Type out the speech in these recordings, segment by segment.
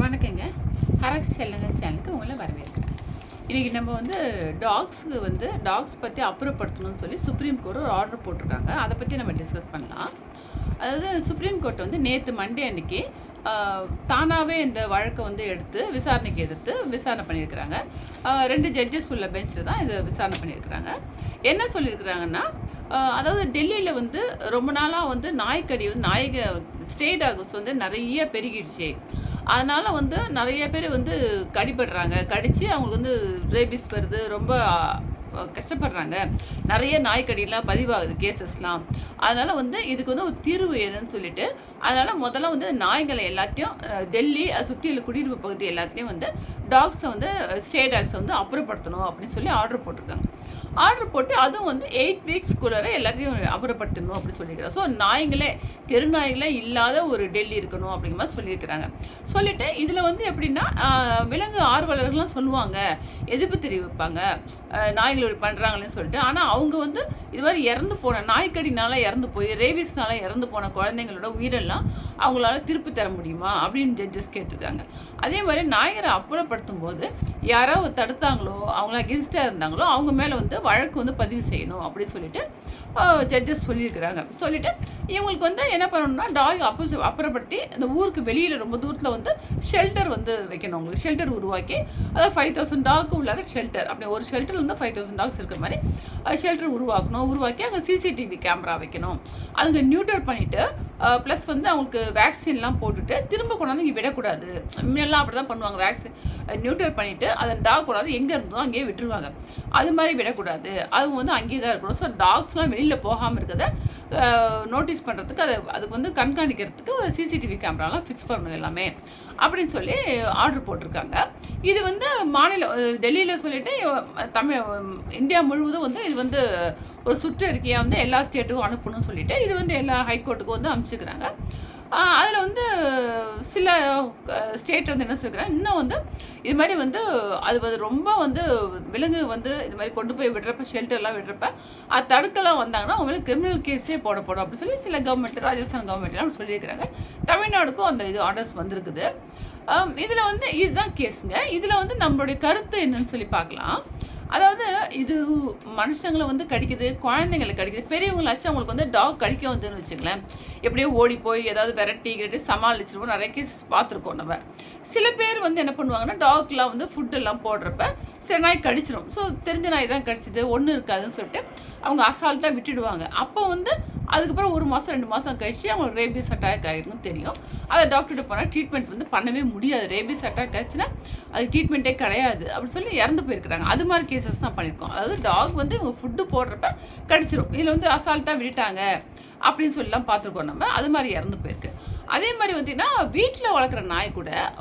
வணக்கங்க. ஹரக்ஸ் செல்லங்க சேனலுக்கு உங்களை வரவேற்கிறேன். இன்றைக்கி நம்ம வந்து டாக்ஸுக்கு வந்து டாக்ஸ் பற்றி அப்புறப்படுத்தணும்னு சொல்லி சுப்ரீம் கோர்ட் ஒரு ஆர்டர் போட்டிருக்காங்க. அதை பற்றி நம்ம டிஸ்கஸ் பண்ணலாம். அதாவது சுப்ரீம் கோர்ட் வந்து நேற்று மண்டே அன்னைக்கு தானாகவே இந்த வழக்கை வந்து எடுத்து விசாரணைக்கு எடுத்து விசாரணை பண்ணியிருக்கிறாங்க. ரெண்டு ஜட்ஜஸ் உள்ள பெஞ்சில் தான் இதை விசாரணை பண்ணியிருக்கிறாங்க. என்ன சொல்லியிருக்கிறாங்கன்னா அதாவது டெல்லியில் வந்து ரொம்ப நாளாக வந்து நாய்க்கடி வந்து நாய்க ஸ்டே டாக்ஸ் வந்து நிறைய பெருகிடுச்சு. அதனால் வந்து நிறைய பேர் வந்து கடிபடுறாங்க. கடித்து அவங்களுக்கு வந்து ரேபிஸ் வருது. ரொம்ப கஷ்டப்படுறாங்க. நிறைய நாய்க்கடிலாம் பதிவாகுது கேசஸ்லாம். அதனால் வந்து இதுக்கு வந்து ஒரு தீர்வு என்னன்னு சொல்லிட்டு அதனால் முதல்ல வந்து நாய்களை எல்லாத்தையும் டெல்லி அது சுற்றி உள்ள குடியிருப்பு பகுதி எல்லாத்துலேயும் வந்து டாக்ஸை வந்து ஸ்டே டாக்ஸை வந்து அப்புறப்படுத்தணும் அப்படின்னு சொல்லி ஆர்டர் போட்டிருக்காங்க. ஆர்டர் போட்டு அதுவும் வந்து எயிட் வீக்ஸ்க்குள்ளார எல்லாத்தையும் அப்புறப்படுத்தணும் அப்படின்னு சொல்லியிருக்கிறோம் ஸோ நாய்களே தெரு நாய்களே இல்லாத ஒரு டெல்லி இருக்கணும் அப்படிங்கிற மாதிரி சொல்லியிருக்கிறாங்க. சொல்லிட்டு இதில் வந்து எப்படின்னா விலங்கு ஆர்வலர்கள்லாம் சொல்லுவாங்க எதிர்ப்பு தெரிவிப்பாங்க. நாய்களோட நாய்கள் இப்படி பண்ணுறாங்களேன்னு சொல்லிட்டு ஆனால் அவங்க வந்து இது மாதிரி இறந்து போன நாய்க்கடினால இறந்து போய் ரேபிஸ்னால இறந்து போன குழந்தைங்களோட உயிரெல்லாம் அவங்களால திருப்பி தர முடியுமா அப்படின்னு ஜட்ஜஸ் கேட்டிருக்காங்க. அதே மாதிரி நாயகரை அப்புறப்படுத்தும் போது யாராவது தடுத்தாங்களோ அவங்கள அகென்ஸ்டாக இருந்தாங்களோ அவங்க மேலே வந்து வழக்கு வந்து பதிவு செய்யணும் அப்படின்னு சொல்லிட்டு ஜட்ஜஸ் சொல்லியிருக்கிறாங்க. சொல்லிட்டு இவங்களுக்கு வந்து என்ன பண்ணணும்னா டாக் அப்போ அப்புறப்படுத்தி இந்த ஊருக்கு வெளியில் ரொம்ப தூரத்தில் வந்து ஷெல்டர் வந்து வைக்கணும் அவங்களுக்கு. ஷெல்டர் உருவாக்கி அதாவது ஃபைவ் தௌசண்ட் டாக்கு உள்ளார ஷெல்டர் அப்படி ஒரு ஷெல்டர் வந்து ஃபைவ் தௌசண்ட் டாக்ஸ் இருக்கிற மாதிரி ஷெல்டர் உருவாக்கணும். உருவாக்கி அங்கே சிசிடிவி கேமரா வைக்கணும். அதுங்க நியூட்டர் பண்ணிவிட்டு ப்ளஸ் வந்து அவங்களுக்கு வேக்சின்லாம் போட்டுட்டு திரும்ப கொண்டாந்து இங்கே விடக்கூடாது. முன்னெல்லாம் அப்படி தான் பண்ணுவாங்க வேக்சின் நியூட்டர் பண்ணிவிட்டு அந்த டாக் கொண்டாந்து எங்கே இருந்தோ அங்கேயே விட்டுருவாங்க. அது மாதிரி விடக்கூடாது. அது வந்து அங்கேயே தான் இருக்கணும். ஸோ டாக்ஸ்லாம் வெளியில் போகாமல் இருக்கிறத நோட்டீஸ் பண்ணுறதுக்கு அதை அதுக்கு வந்து கண்காணிக்கிறதுக்கு ஒரு சிசிடிவி கேமராலாம் ஃபிக்ஸ் பண்ணணும் எல்லாமே. அப்படின்னு சொல்லி ஆர்டர் போட்டிருக்காங்க. இது வந்து மாநில டெல்லியில் சொல்லிட்டு தமிழ் இந்தியா முழுவதும் வந்து இது வந்து ஒரு சுற்றறிக்கையாக வந்து எல்லா ஸ்டேட்டுக்கும் அனுப்பணும்னு சொல்லிட்டு இது வந்து எல்லா ஹைகோர்ட்டுக்கும் வந்து அனுப்பிச்சிக்கிறாங்க. அதில் வந்து சில ஸ்டேட் வந்து என்ன சொல்லிக்கிறாங்க இன்னும் வந்து இது மாதிரி வந்து அது வந்து ரொம்ப வந்து விலங்கு வந்து இது மாதிரி கொண்டு போய் விடுறப்ப ஷெல்டர்லாம் விடுறப்ப அது தடுக்கலாம் வந்தாங்கன்னா அவங்களுக்கு கிரிமினல் கேஸே போடப்படும் அப்படின்னு சொல்லி சில கவர்மெண்ட் ராஜஸ்தான் கவர்மெண்ட்லாம் சொல்லியிருக்கிறாங்க. தமிழ்நாடுக்கும் அந்த இது ஆர்டர்ஸ் வந்திருக்குது. இதில் வந்து இதுதான் கேஸுங்க இதில் வந்து நம்மளுடைய கருத்து என்னன்னு சொல்லி பார்க்கலாம். அதாவது இது மனுஷங்களை வந்து கடிக்குது குழந்தைங்களை கடிக்குது. பெரியவங்களாச்சும் அவங்களுக்கு வந்து டாக் கடிக்க வந்துன்னு வச்சுங்களேன் எப்படியோ ஓடி போய் ஏதாவது வெரைட்டி கிரட்டி சமாளிச்சிருவோம் நிறைய கேசஸ் பார்த்துருக்கோம் நம்ம. சில பேர் வந்து என்ன பண்ணுவாங்கன்னா டாக்லாம் வந்து ஃபுட்டெல்லாம் போடுறப்ப சில நாய் கடிச்சிடும் ஸோ தெரிஞ்ச நாய் தான் கடிச்சிது ஒன்றும் இருக்காதுன்னு சொல்லிட்டு அவங்க அசால்ட்டாக விட்டுடுவாங்க. அப்போ வந்து அதுக்கப்புறம் ஒரு மாதம் ரெண்டு மாதம் கழிச்சு அவங்களுக்கு ரேபிஸ் அட்டாக் ஆகிருக்குன்னு தெரியும். அதை டாக்டர்கிட்ட போனால் ட்ரீட்மெண்ட் வந்து பண்ணவே முடியாது. ரேபிஸ் அட்டாக் ஆச்சுன்னா அது ட்ரீட்மெண்ட்டே கிடையாது. அப்படின்னு சொல்லி இறந்து போயிருக்கிறாங்க. அது மாதிரி கேசஸ் தான் பண்ணியிருக்கோம். அதாவது டாக் வந்து இவங்க ஃபுட்டு போடுறப்ப கடிச்சிரும். இதில் வந்து அசால்ட்டாக விட்டுட்டாங்க அப்படின்னு சொல்லலாம் பார்த்துருக்கோம் நம்ம. அது மாதிரி இறந்து போயிருக்கு. அதே மாதிரி பார்த்தீங்கன்னா வீட்டில் வளர்க்குற நாய் கூட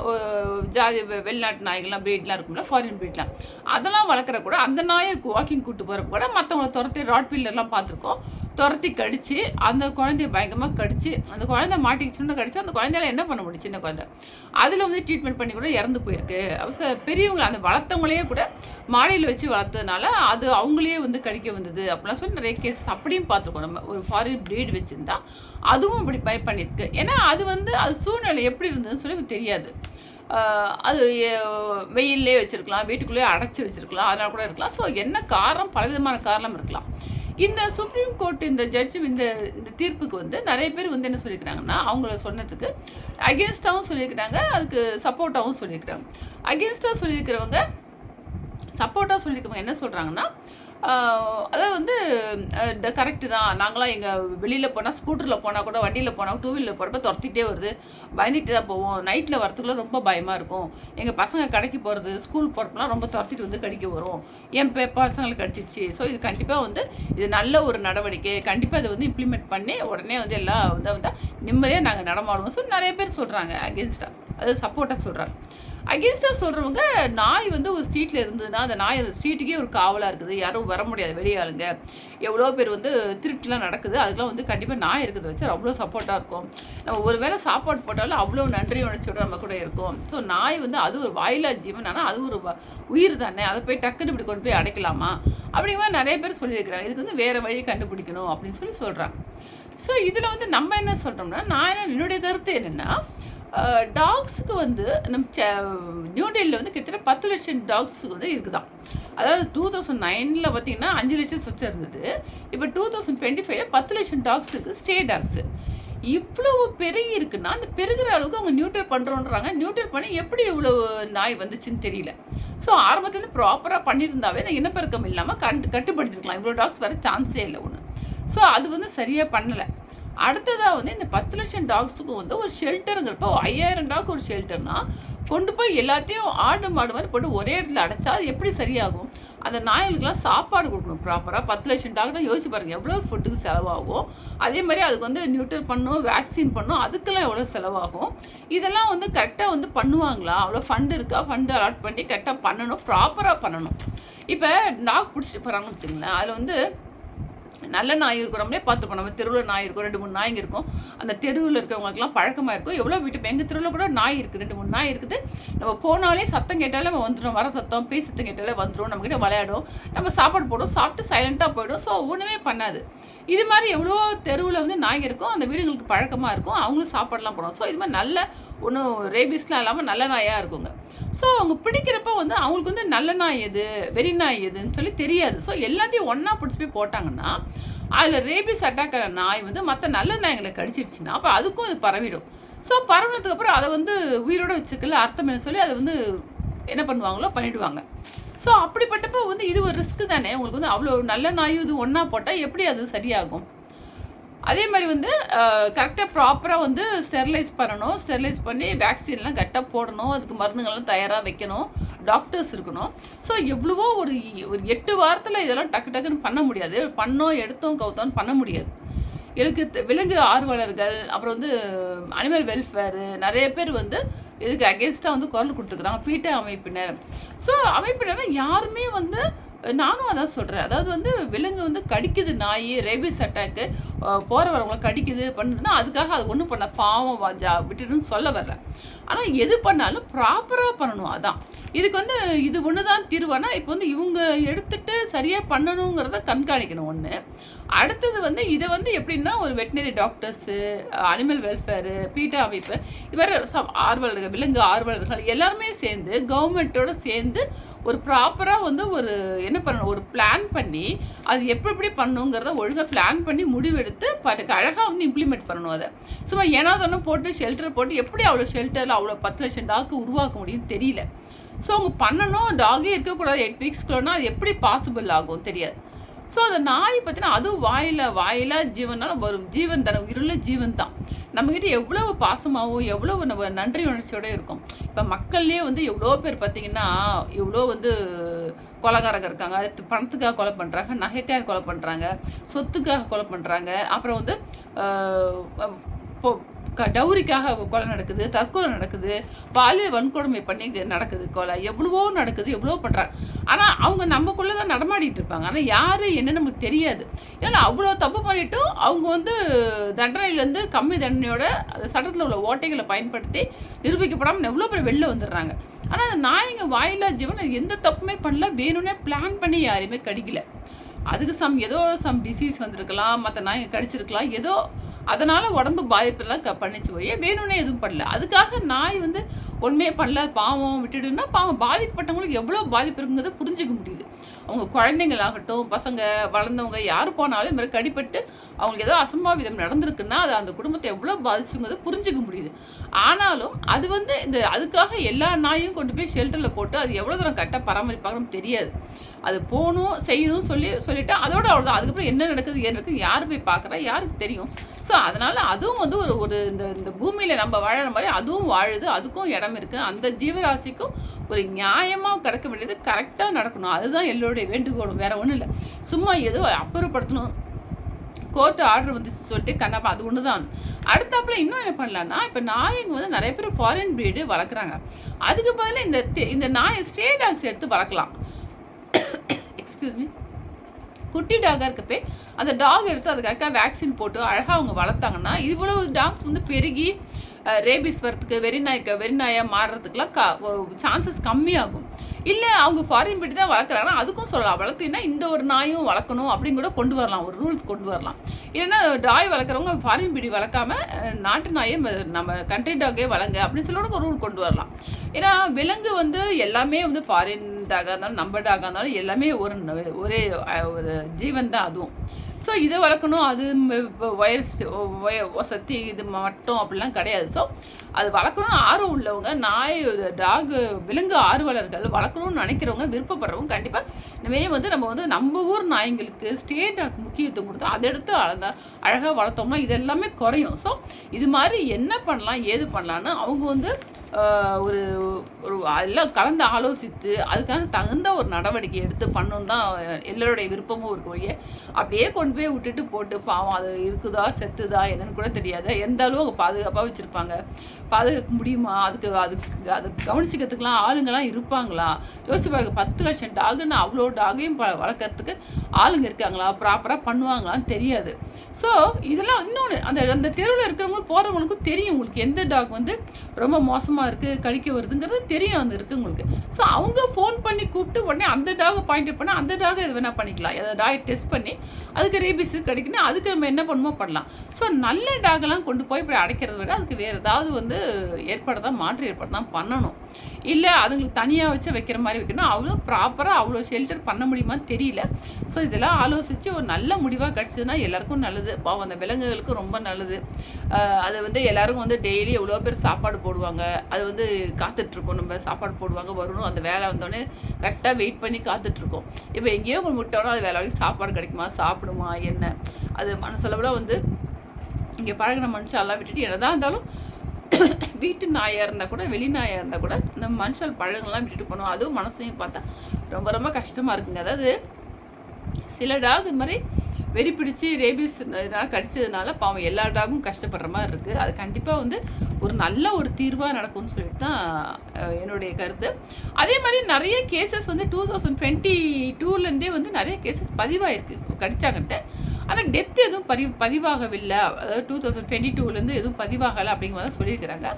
ஜாதி வெ- வெளிநாட்டு நாய்கள்லாம் ப்ரீட்லாம் இருக்கும்ல ஃபாரின் ப்ரீட்லாம் அதெல்லாம் வளர்க்குற கூட அந்த நாயை வாக்கிங் கூட்டு போகிறப்ப கூட மற்றவங்கள துரத்தி ராட்வீலர்லாம் பார்த்துருக்கோம். துரத்தி கடிச்சு அந்த குழந்தைய பயங்கரமாக கடிச்சு அந்த குழந்தை மாட்டிக்கிச்சுன்னு கடிச்சு அந்த குழந்தையால என்ன பண்ண முடியும் சின்ன குழந்தை? அதில் வந்து ட்ரீட்மெண்ட் பண்ணி கூட இறந்து போயிருக்கு. அப்ப பெரியவங்க அந்த வளர்த்தவங்களையே கூட மாடியில் வச்சு வளர்த்ததுனால அது அவங்களையே வந்து கடிக்க வந்தது. அப்படிலாம் சொல்லி நிறைய கேஸ் அப்படியும் பார்த்துருக்கோம். நம்ம ஒரு ஃபாரின் ப்ரீட் வச்சுருந்தா அதுவும் அப்படி பை பண்ணியிருக்கு. ஏன்னா அது வந்து அது சூழ்நிலை எப்படி இருந்ததுன்னு சொல்லி தெரியாது. அது வெயிலே வெயில்லே வச்சுருக்கலாம் வீட்டுக்குள்ளேயே அடைச்சி வச்சுருக்கலாம் அதனால் கூட இருக்கலாம். ஸோ என்ன காரணம்? பலவிதமான காரணம் இருக்கலாம். இந்த சுப்ரீம் கோர்ட் இந்த ஜட்ஜு இந்த இந்த தீர்ப்புக்கு வந்து நிறைய பேர் வந்து என்ன சொல்லியிருக்கிறாங்கன்னா அவங்கள சொன்னதுக்கு அகேன்ஸ்டாகவும் சொல்லியிருக்கிறாங்க அதுக்கு சப்போர்ட்டாகவும் சொல்லியிருக்கிறாங்க. அகேன்ஸ்டாக சொல்லியிருக்கிறவங்க சப்போர்ட்டாக சொல்லியிருக்கவங்க என்ன சொல்கிறாங்கன்னா அதாவது வந்து கரெக்டு தான். நாங்களாம் எங்கள் வெளியில் போனால் ஸ்கூட்டரில் போனால் கூட வண்டியில் போனால் டூ வீலர் போகிறப்ப துரத்திட்டே வருது. பயந்துட்டு தான் போவோம். நைட்டில் வரத்துக்குள்ள ரொம்ப பயமாக இருக்கும். எங்கள் பசங்க கடைக்கு போகிறது ஸ்கூல் போகிறப்பலாம் ரொம்ப துரத்திட்டு வந்து கடிக்க வரும். என் பசங்களுக்கு கடிச்சிச்சு ஸோ இது கண்டிப்பாக வந்து இது நல்ல ஒரு நடவடிக்கை. கண்டிப்பாக இதை வந்து இம்ப்ளிமெண்ட் பண்ணி உடனே வந்து எல்லாம் வந்து வந்தால் நிம்மதியாக நாங்கள் நடமாடுவோம். ஸோ நிறைய பேர் சொல்கிறாங்க அகேன்ஸ்டாக அது சப்போர்ட்டாக சொல்கிறாங்க அகேன்ஸ்டாக சொல்கிறவங்க நாய் வந்து ஒரு ஸ்ட்ரீட்டில் இருந்ததுன்னா அந்த நாய் அந்த ஸ்ட்ரீட்டுக்கே ஒரு காவலாக இருக்குது. யாரும் வர முடியாது வெளியாளுங்க எவ்வளோ பேர் வந்து திருட்டுலாம் நடக்குது. அதுக்கெலாம் வந்து கண்டிப்பாக நாய் இருக்கிறத வச்சு அவ்வளோ சப்போர்ட்டாக இருக்கும். நம்ம ஒரு வேளை சாப்பாடு போட்டாலும் அவ்வளோ நன்றி உணர்ச்சியோட நம்ம கூட இருக்கும். ஸோ நாய் வந்து அது ஒரு வாயிலா ஜீவன். ஆனால் அது ஒரு வ- உயிர் தானே. அதை போய் டக்குன்னு இப்படி கொண்டு போய் அடைக்கலாமா? அப்படிங்கிற மாதிரி நிறைய பேர் சொல்லியிருக்கிறாங்க. இதுக்கு வந்து வேறு வழி கண்டுபிடிக்கணும் அப்படின்னு சொல்லி சொல்கிறாங்க ஸோ இதில் வந்து நம்ம என்ன சொல்கிறோம்னா நான் என்ன என்னுடைய கருத்து என்னென்னா டாக்ஸுக்கு வந்து நம்ம நியூ டெல்லியில் வந்து கிட்டத்தட்ட பத்து லட்சம் டாக்ஸுக்கு வந்து இருக்குதான் அதாவது டூ தௌசண்ட் நைனில் பார்த்தீங்கன்னா அஞ்சு லட்சம் சொச்சம் இருந்தது. இப்போ டூ தௌசண்ட் டுவெண்ட்டி ஃபைவ்ல பத்து லட்சம் டாக்ஸ் இருக்குது ஸ்டே டாக்ஸு இவ்வளவு பெருகி இருக்குன்னா அந்த பெருகிற அளவுக்கு அவங்க நியூட்டர் பண்ணுறோன்றாங்க நியூட்டர் பண்ணி எப்படி இவ்வளவு நாய் வந்துச்சுன்னு தெரியல. ஸோ ஆரம்பத்துலேருந்து ப்ராப்பராக பண்ணியிருந்தாவே அந்த இனப்பெருக்கம் இல்லாமல் கண்டு கட்டுப்படுத்திருக்கலாம். இவ்வளோ டாக்ஸ் வர சான்ஸே இல்லை ஒன்று ஸோ அது வந்து சரியாக பண்ணலை. அடுத்ததாக வந்து இந்த பத்து லட்சம் டாக்ஸுக்கும் வந்து ஒரு ஷெல்டருங்கிறப்போ ஐயாயிரம் டாக் ஒரு ஷெல்டர்னா கொண்டு போய் எல்லாத்தையும் ஆடு மாடு மாதிரி போட்டு ஒரே இடத்துல அடைச்சா அது எப்படி சரியாகும்? அந்த நாய்களுக்கெல்லாம் சாப்பாடு கொடுக்கணும் ப்ராப்பராக பத்து லட்சம் டாக்டர் யோசிச்சு பாருங்கள் எவ்வளோ ஃபுட்டுக்கு செலவாகும்? அதே மாதிரி அதுக்கு வந்து நியூட்ரல் பண்ணும் வேக்சின் பண்ணும் அதுக்கெல்லாம் எவ்வளோ செலவாகும்? இதெல்லாம் வந்து கரெக்டாக வந்து பண்ணுவாங்களா? அவ்வளோ ஃபண்டு இருக்கா? ஃபண்டு அலாட் பண்ணி கரெக்டாக பண்ணணும் ப்ராப்பராக பண்ணணும். இப்போ டாக் பிடிச்சிட்டு போகிறாங்கன்னு வச்சுங்களேன் அதில் வந்து நல்ல நாய் இருக்கும் நம்மளே பார்த்துப்போம். நம்ம தெருவில் நாய் இருக்கும் ரெண்டு மூணு நாய்ங்க இருக்கும். அந்த தெருவில் இருக்கிறவங்களுக்குலாம் பழக்கமாக இருக்கும். எவ்வளோ வீட்டு எங்கள் தெருவில் கூட நாய் இருக்குது ரெண்டு மூணு நாய் இருக்குது. நம்ம போனாலே சத்தம் கேட்டாலே நம்ம வந்துடும் வர சத்தம் பேய் சத்தம் கேட்டாலே வந்துடும் நம்மக்கிட்ட விளையாடும். நம்ம சாப்பாடு போடும். சாப்பிட்டு சைலண்ட்டாக போயிடும். ஸோ ஒன்றுமே பண்ணாது. இது மாதிரி எவ்வளோ தெருவில் வந்து நாய்ங்க இருக்கும். அந்த வீடுகளுக்கு பழக்கமாக இருக்கும். அவங்களும் சாப்பாடெலாம் போடும் ஸோ இது மாதிரி நல்ல ஒன்றும் ரேபிஸ்லாம் இல்லாமல் நல்ல நாயாக இருக்குங்க. ஸோ அவங்க பிடிக்கிறப்ப வந்து அவங்களுக்கு வந்து நல்ல நாய் எது வெறி நாய் எதுன்னு சொல்லி தெரியாது. ஸோ எல்லாத்தையும் ஒன்றா பிடிச்சி போய் போட்டாங்கன்னா அதில் ரேபிஸ் அட்டாக் ஆகிற நாய் வந்து மற்ற நல்ல நாய்களை கடிச்சிடுச்சுன்னா அப்போ அதுக்கும் அது பரவிடும். ஸோ பரவினதுக்கப்புறம் அதை வந்து உயிரோட வச்சுக்கல அர்த்தம் என்ன சொல்லி அதை வந்து என்ன பண்ணுவாங்களோ பண்ணிவிடுவாங்க ஸோ அப்படிப்பட்டப்போ வந்து இது ஒரு ரிஸ்க்கு தானே? உங்களுக்கு வந்து அவ்வளோ நல்ல நாயும் இது ஒன்றா போட்டால் எப்படி அது சரியாகும்? அதே மாதிரி வந்து கரெக்டாக ப்ராப்பராக வந்து ஸ்டெர்லைஸ் பண்ணணும். ஸ்டெர்லைஸ் பண்ணி வேக்சின்லாம் கரெக்டாக போடணும். அதுக்கு மருந்துகள்லாம் தயாராக வைக்கணும். டாக்டர்ஸ் இருக்கணும். ஸோ எவ்வளவோ ஒரு ஒரு எட்டு வாரத்தில் இதெல்லாம் டக்கு டக்குன்னு பண்ண முடியாது. பண்ணோம் எடுத்தோம் கவுத்தோன்னு பண்ண முடியாது. எனக்கு விலங்கு ஆர்வலர்கள் அப்புறம் வந்து அனிமல் வெல்ஃபேரு நிறைய பேர் வந்து இதுக்கு அகேன்ஸ்டாக வந்து குரல் கொடுத்துக்கிறாங்க. பீட்டை அமைப்பினர். ஸோ அமைப்பினர் யாருமே வந்து நானும் அதான் சொல்கிறேன் அதாவது வந்து விலங்கு வந்து கடிக்குது நாய் ரேபிஸ் அட்டாக்கு போகிற வரவங்களை கடிக்குது பண்ணுதுன்னா அதுக்காக அது ஒன்றும் பண்ண பாவம் வாஜா விட்டுடுன்னு சொல்ல வரல. ஆனால் எது பண்ணாலும் ப்ராப்பராக பண்ணணும் அதான். இதுக்கு வந்து இது ஒன்று தான் தீர்வானா இப்போ வந்து இவங்க எடுத்துகிட்டு சரியாக பண்ணணுங்கிறத கண்காணிக்கணும் ஒன்று அடுத்தது வந்து இதை வந்து எப்படின்னா ஒரு veterinary doctors animal welfare PETA அமைப்பு இவர் ஆர்வலர்கள் விலங்கு ஆர்வலர்கள் எல்லாருமே சேர்ந்து கவர்மெண்ட்டோட சேர்ந்து ஒரு ப்ராப்பராக வந்து ஒரு என்ன பண்ணணும் ஒரு பிளான் பண்ணி அது எப்படி எப்படி பண்ணணுங்கிறத ஒழுங்காக பிளான் பண்ணி முடிவெடுத்து பாட்டுக்கு அழகாக வந்து இம்ப்ளிமெண்ட் பண்ணணும் அதை. சும்மா ஏனாவது போட்டு ஷெல்டர் போட்டு எப்படி அவ்வளோ ஷெல்டரில் அவ்வளோ பத்து லட்சம் டாக்கு உருவாக்க முடியும்னு தெரியல. ஸோ அவங்க பண்ணணும் டாகே இருக்கக்கூடாது எயிட் வீக்ஸ்க்குள்ளனா அது எப்படி பாசிபிள் ஆகும் தெரியாது. ஸோ அந்த நாய் பார்த்தீங்கன்னா அதுவும் வாயில் வாயில் ஜீவனால வரும். ஜீவன் தர உயிருள்ள ஜீவன் தான். நம்மக்கிட்ட எவ்வளவு பாசமாகவும் எவ்வளவு நம்ம நன்றி உணர்ச்சியோடய இருக்கும். இப்போ மக்கள்லேயே வந்து எவ்வளோ பேர் பார்த்தீங்கன்னா எவ்வளோ வந்து கொலகாரங்க இருக்காங்க. பணத்துக்காக கொலை பண்ணுறாங்க நகைக்காக கொலை பண்ணுறாங்க சொத்துக்காக கொலை பண்ணுறாங்க அப்புறம் வந்து க டவுரிக்காக கொலை நடக்குது தற்கொலை நடக்குது பாலியல் வன்கொடுமை பண்ணி நடக்குது கொலை. எவ்வளவோ நடக்குது எவ்வளோ பண்ணுறாங்க ஆனால் அவங்க நம்மக்குள்ளே தான் நடமாடிட்டு இருப்பாங்க. ஆனால் யார் என்னன்னு நமக்கு தெரியாது. ஏன்னா அவ்வளோ தப்பு பண்ணிட்டும் அவங்க வந்து தண்டனையிலேருந்து கம்மி தண்டனையோட அந்த சட்டத்தில் உள்ள ஓட்டைகளை பயன்படுத்தி நிரூபிக்கப்படாமல் எவ்வளோ பேர் வெளில வந்துடுறாங்க. ஆனால் அந்த நாயங்க வாயிலா ஜீவன் எந்த தப்புமே பண்ணல. வேணும்னே பிளான் பண்ணி யாரையுமே கடிக்கல. அதுக்கு சம் ஏதோ சம் டிசீஸ் வந்திருக்கலாம் மற்ற நாய்ங்க கடிச்சிருக்கலாம் ஏதோ அதனால் உடம்பு பாதிப்பெல்லாம் க பண்ணிச்சு வழியே வேணும்னே எதுவும் பண்ணல. அதுக்காக நாய் வந்து ஒன்றுமே பண்ணல. பாவம் விட்டுடுன்னா பாவம் பாதிக்கப்பட்டவங்களுக்கு எவ்வளோ பாதிப்பு இருக்குங்கிறத புரிஞ்சிக்க முடியுது. அவங்க குழந்தைங்களாகட்டும் பசங்க வளர்ந்தவங்க யார் போனாலும் இது மாதிரி கடிப்பட்டு அவங்களுக்கு ஏதோ அசம்பாவிதம் நடந்திருக்குன்னா அது அந்த குடும்பத்தை எவ்வளோ பாதிச்சுங்கிறத புரிஞ்சுக்க முடியுது. ஆனாலும் அது வந்து இந்த அதுக்காக எல்லா நாயும் கொண்டு போய் ஷெல்டரில் போட்டு அது எவ்வளோ தூரம் கரெக்டாக பராமரிப்பாங்கன்னு தெரியாது. அது போகணும் செய்யணும் சொல்லி சொல்லிவிட்டு அதோட அவ்வளோதான் அதுக்கப்புறம் என்ன நடக்குது ஏன் இருக்குது யார் போய் பார்க்குறா யாருக்கு தெரியும்? ஸோ அதனால் அதுவும் வந்து ஒரு ஒரு இந்த இந்த பூமியில் நம்ம வாழற மாதிரி அதுவும் வாழுது அதுக்கும் இடம் இருக்குது அந்த ஜீவராசிக்கும் ஒரு நியாயமாக கிடக்க வேண்டியது கரெக்டாக நடக்கணும். அதுதான் எல்லோருடைய வேண்டுகோளும் வேற ஒன்றும் இல்லை. சும்மா ஏதோ அப்புறப்படுத்தணும். கோர்ட்டு ஆர்டர் வந்துச்சு சொல்லிட்டு கண்ணப்பா அது ஒன்று தான் அடுத்தாப்புல இன்னும் என்ன பண்ணலான்னா இப்போ நாயங்க வந்து நிறைய பேர் ஃபாரின் ப்ரீடு வளர்க்குறாங்க. அதுக்கு பதிலாக இந்த இந்த நாயை ஸ்டே டாக்ஸ் எடுத்து வளர்க்கலாம். எக்ஸ்கியூஸ் மீ குட்டி டாகாக இருக்கப்பே அந்த டாக் எடுத்து அது கரெக்டாக வேக்சின் போட்டு அழகாக அவங்க வளர்த்தாங்கன்னா இவ்வளவு டாக்ஸ் வந்து பெருகி ரேபிஸ் வரத்துக்கு வெறிநாய்க்கு வெறிநாயாக மாறுறதுக்குலாம் க சான்சஸ் கம்மியாகும். இல்லை அவங்க ஃபாரின் பிடி தான் வளர்க்குறாங்கன்னா அதுக்கும் சொல்லலாம். வளர்த்தீங்கன்னா இந்த ஒரு நாயும் வளர்க்கணும் அப்படின்னு கூட கொண்டு வரலாம். ஒரு ரூல்ஸ் கொண்டு வரலாம். இல்லைன்னா டாய் வளர்க்குறவங்க ஃபாரின் பிடி வளர்க்காம நாட்டு நாயை நம்ம கண்ட்ரி டாகே வளங்க அப்படின்னு சொல்லி ரூல் கொண்டு வரலாம். ஏன்னா விலங்கு வந்து எல்லாமே வந்து ஃபாரின் டாகாக இருந்தாலும் நம்ம டாகாக இருந்தாலும் எல்லாமே ஒரு ஒரே ஒரு ஜீவன் தான் அதுவும். ஸோ இதை வளர்க்கணும். அது ஒயர் சத்தி ஒசத்தி இது மட்டும் அப்படிலாம் கிடையாது. ஸோ அது வளர்க்கணும்னு ஆர்வம் உள்ளவங்க நாய் டாக் விலங்கு ஆர்வலர்கள் வளர்க்கணும்னு நினைக்கிறவங்க விருப்பப்படுறவங்க கண்டிப்பாக இனிமேல் வந்து நம்ம வந்து நம்ம ஊர் நாய்ங்களுக்கு ஸ்டேட் டாக் முக்கியத்துவம் கொடுத்து அதை எடுத்து அழகா அழகாக வளர்த்தோம்னா இது எல்லாமே குறையும். ஸோ இது மாதிரி என்ன பண்ணலாம் ஏது பண்ணலான்னு அவங்க வந்து ஒரு ஒரு எல்லாம் கலந்து ஆலோசித்து அதுக்கான தகுந்த ஒரு நடவடிக்கை எடுத்து பண்ணணும் தான் எல்லோருடைய விருப்பமும் இருக்கு ஒழிய அப்படியே கொண்டு போய் விட்டுட்டு போட்டு பாவம் அது இருக்குதா செத்துதா என்னன்னு கூட தெரியாது. எந்த அளவு அவங்க பாதுகாப்பாக வச்சுருப்பாங்க? பாதுகாக்க முடியுமா? அதுக்கு அதுக்கு அதை கவனிச்சிக்கிறதுக்கெலாம் ஆளுங்கெல்லாம் இருப்பாங்களா? யோசிச்சு பாருங்க பத்து லட்சம் டாகுன்னு அவ்வளோ டாகையும் ப வளர்க்குறதுக்கு ஆளுங்க இருக்காங்களா? ப்ராப்பராக பண்ணுவாங்களான்னு தெரியாது. ஸோ இதெல்லாம் இன்னொன்று அந்த அந்த தெருவில் இருக்கிறவங்க போகிறவங்களுக்கும் தெரியும் உங்களுக்கு எந்த டாக் வந்து ரொம்ப மோசமாக இருக்குது கடிக்க வருதுங்கிறது தெரியும் அந்த இருக்குங்களுக்கு ஸோ அவங்க ஃபோன் பண்ணி கூப்பிட்டு உடனே அந்த டாகை பாயிண்ட் பண்ணால் அந்த டாகை எது வேணால் பண்ணிக்கலாம். அதை டாகை டெஸ்ட் பண்ணி அதுக்கு ரேபிஸு கிடைக்குன்னா அதுக்கு நம்ம என்ன பண்ணுமோ பண்ணலாம். ஸோ நல்ல டாகெல்லாம் கொண்டு போய் இப்படி அடைக்கிறத விட அதுக்கு வேறு ஏதாவது வந்து ஏற்பாடு தான் மாற்று ஏற்பாடு தான் பண்ணணும். இல்லை அதுங்களுக்கு தனியாக வச்சு வைக்கிற மாதிரி வைக்கணும் அவ்வளோ ப்ராப்பராக அவ்வளோ ஷெல்டர் பண்ண முடியுமான்னு தெரியல. ஸோ இதெல்லாம் ஆலோசித்து ஒரு நல்ல முடிவாக கிடச்சதுன்னா எல்லாருக்கும் நல்லது. பாவம் அந்த விலங்குகளுக்கும் ரொம்ப நல்லது. அதை வந்து எல்லாரும் வந்து டெய்லி எவ்வளோ பேர் சாப்பாடு போடுவாங்க அது வந்து காத்துட்ருக்கோம். நம்ம சாப்பாடு போடுவாங்க வரணும் அந்த வேலை வந்தோடனே கரெக்டாக வெயிட் பண்ணி காத்துட்ருக்கோம். இப்போ எங்கேயோ ஒரு முட்டோனா அது வேலை வரைக்கும் சாப்பாடு கிடைக்குமா சாப்பிடுமா என்ன? அது மனசளவில் வந்து இங்கே பழகின மனுஷன் எல்லாம் விட்டுட்டு என்னதான் இருந்தாலும் வீட்டு நாயாக இருந்தால் கூட வெளி நாயாக இருந்தால் கூட இந்த மனுஷால் பழங்கள்லாம் விட்டுட்டு போகணும் அதுவும் மனசையும் பார்த்தா ரொம்ப ரொம்ப கஷ்டமாக இருக்குங்க. அதாவது சில டாக் இது மாதிரி வெறி பிடிச்சி ரேபிஸ் இதனால் கடிச்சதுனால பாவம் எல்லா டாகும் கஷ்டப்படுற மாதிரி இருக்குது அது கண்டிப்பாக வந்து ஒரு நல்ல ஒரு தீர்வாக நடக்கும்னு சொல்லிட்டு தான் என்னுடைய கருத்து. அதே மாதிரி நிறைய கேசஸ் வந்து டூ தௌசண்ட் டுவெண்ட்டி டூலேருந்தே வந்து நிறைய கேசஸ் பதிவாயிருக்கு. கடிச்சாங்கன்ட்டு. ஆனால் டெத் எதுவும் பதி பதிவாகவில்லை. அதாவது டூ தௌசண்ட் டுவெண்ட்டி டூலேருந்து எதுவும் பதிவாகலை அப்படிங்கிற மாதிரி சொல்லியிருக்கிறாங்க.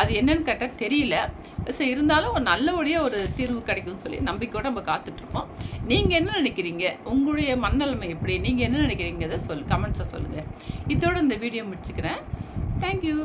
அது என்னன்னு கேட்டால் தெரியல. ஸோ இருந்தாலும் ஒரு நல்லபடியாக ஒரு தீர்வு கிடைக்கும்னு சொல்லி நம்பிக்கையோடு நம்ம காத்துட்ருக்கோம். நீங்கள் என்ன நினைக்கிறீங்க? உங்களுடைய மண்ணலமை எப்படி? நீங்கள் என்ன நினைக்கிறீங்க அதை சொல் கமெண்ட்ஸை சொல்லுங்கள் இதோட இந்த வீடியோ முடிச்சுக்கிறேன். தேங்க்யூ